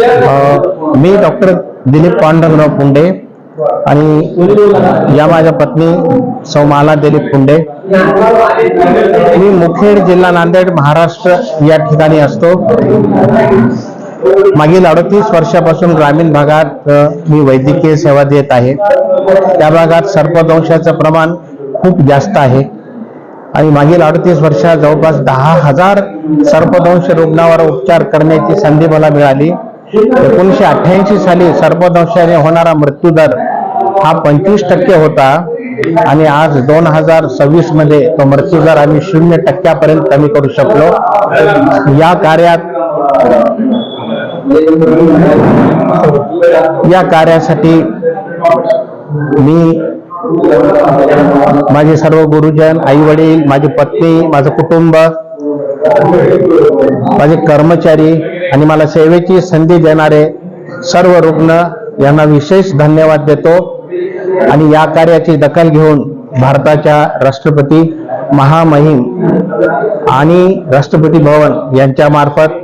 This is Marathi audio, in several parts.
मी डॉक्टर दिलीप पांडुरंगराव पुंडे आणि या माझ्या पत्नी सौमाला दिलीप पुंडे. मी मुखेड जिल्हा नांदेड महाराष्ट्र या ठिकाणी असतो. मागील अडतीस वर्षापासून ग्रामीण भागात मी वैद्यकीय सेवा देत आहे. त्या भागात सर्पदंशाचं प्रमाण खूप जास्त आहे. आणि मागील अडतीस वर्षात जवळपास दहा हजार सर्पदंश रुग्णावर उपचार करण्याची संधी मला मिळाली. एकोणीसशे अठ्ठ्याऐंशी साली सर्पदंशाने होणारा मृत्यूदर हा पंचवीस टक्के होता आणि आज दोन हजार सव्वीसमध्ये तो मृत्यूदर आम्ही शून्य टक्क्यापर्यंत कमी करू शकलो. या कार्यात या कार्यासाठी मी माझे सर्व गुरुजन आई वडील माझी पत्नी माझं कुटुंब माझे कर्मचारी आणि मला सेवेची संधी देणारे सर्व रुग्ण यांना विशेष धन्यवाद देतो. आणि या कार्याची दखल घेऊन भारताच्या राष्ट्रपती महामहिम आणि राष्ट्रपती भवन यांच्या मार्फत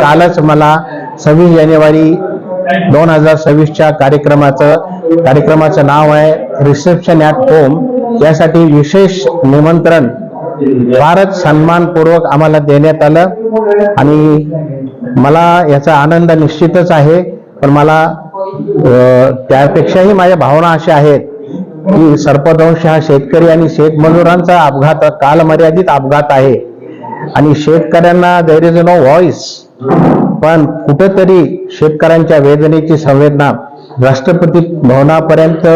कालच मला सव्वीस जानेवारी दोन हजार सव्वीसच्या कार्यक्रमाचं कार्यक्रमाचं नाव आहे रिसेप्शन ॲट होम यासाठी विशेष निमंत्रण फारच सन्मानपूर्वक आम्हाला देण्यात आलं. आणि मला याचा आनंद निश्चितच आहे पण मला त्यापेक्षाही माझ्या भावना अशा आहेत की सर्पदंश हा शेतकरी आणि शेतमजुरांचा अपघात कालमर्यादित अपघात आहे. आणि शेतकऱ्यांना देर इज नो व्हॉइस पण कुठेतरी शेतकऱ्यांच्या वेदनेची संवेदना राष्ट्रपती भवनापर्यंत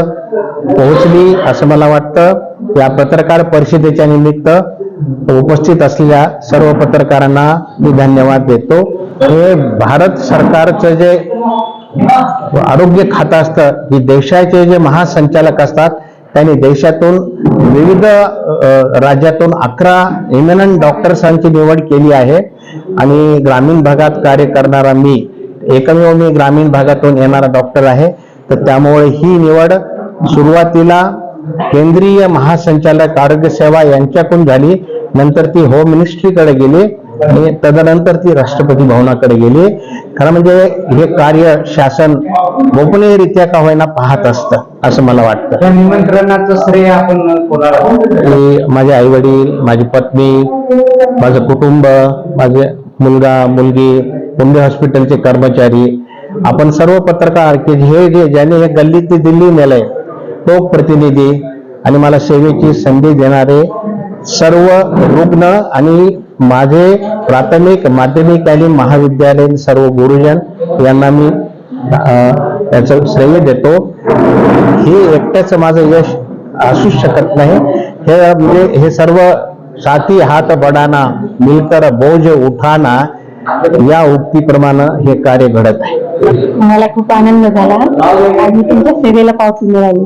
पोहोचली असं मला वाटतं. या पत्रकार परिषदेच्या निमित्त उपस्थित असलेल्या सर्व पत्रकारांना मी धन्यवाद देतो. हे भारत सरकारचं जे आरोग्य खातं असतं की देशाचे जे महासंचालक असतात त्यांनी देशातून विविध राज्यातून अकरा इमिनंट डॉक्टर्सांची निवड केली आहे. आणि ग्रामीण भागात कार्य करणारा मी एकमेव मी ग्रामीण भागातून येणारा डॉक्टर आहे. तर त्यामुळे ही निवड सुरुवातीला केंद्रीय महासंचालक आरोग्य सेवा यांच्याकडून झाली. नंतर ती होम मिनिस्ट्रीकडे गेली आणि तदनंतर ती राष्ट्रपती भवनाकडे गेली. खरं म्हणजे हे कार्य शासन गोपनीयरित्या का होईना पाहत असतं असं मला वाटतं. निमंत्रणाचं श्रेय आपण कोणाला माझे आई वडील माझी पत्नी माझं कुटुंब माझे मुलगा मुलगी पुंडे हॉस्पिटलचे कर्मचारी आपण सर्व पत्रकार की हे जे ज्याने हे गल्ली ते दिल्ली नेलंय तो प्रतिनिधी आणि मला सेवेची संधी देणारे सर्व रुग्ण आणि माझे प्राथमिक माध्यमिक आणि महाविद्यालयीन सर्व गुरुजन यांना मी त्याचं श्रेय देतो. हे एकट्याच माझं यश असू शकत नाही. हे म्हणजे हे सर्व साथी हात बडाना मिलकर बोज उठाना या उक्तीप्रमाणे हे कार्य घडत आहे. मला खूप आनंद झाला. आणि तुमच्या सेवेला पावती मिळाली.